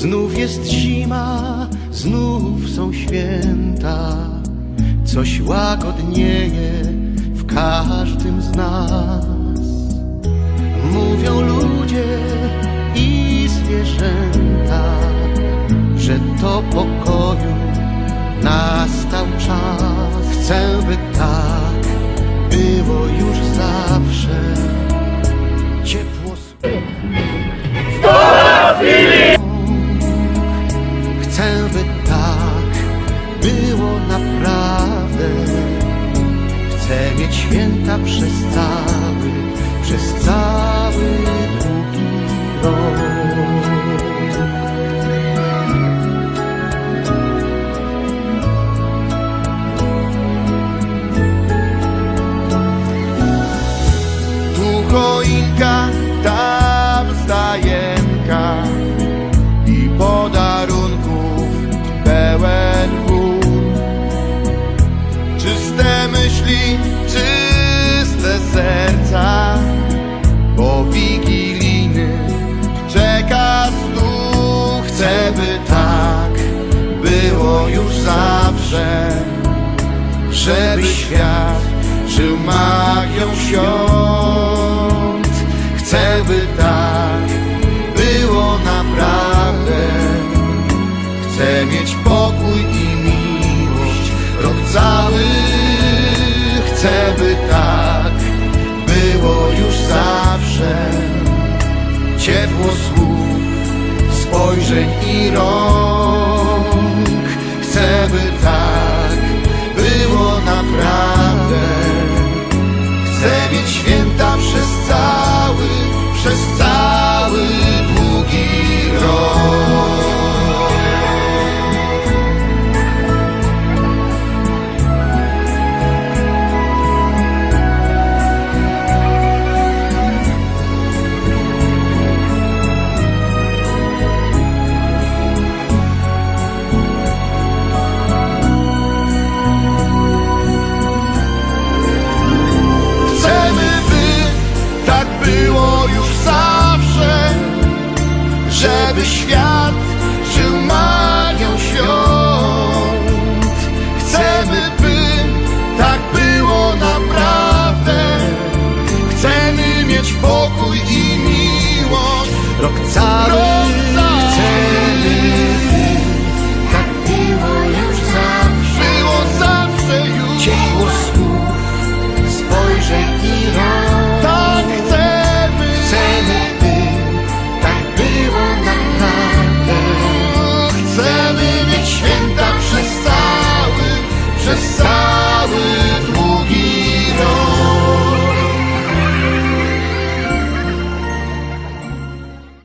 Znów jest zima, znów są święta, coś łagodnieje w każdym z nas. Mówią ludzie i zwierzęta, że to pokoju nastał czas. Chcę, by tak było już Chcę mieć święta przez cały, przez cały długi rok. Było już zawsze, żeby świat żył magią świąt. Chcę, by tak było naprawdę. Chcę mieć pokój i miłość rok cały. Chcę, by tak było już zawsze. Ciepło słów, spojrzeń i rąk. Chcę, by tak było naprawdę. Chcę mieć święta żeby świat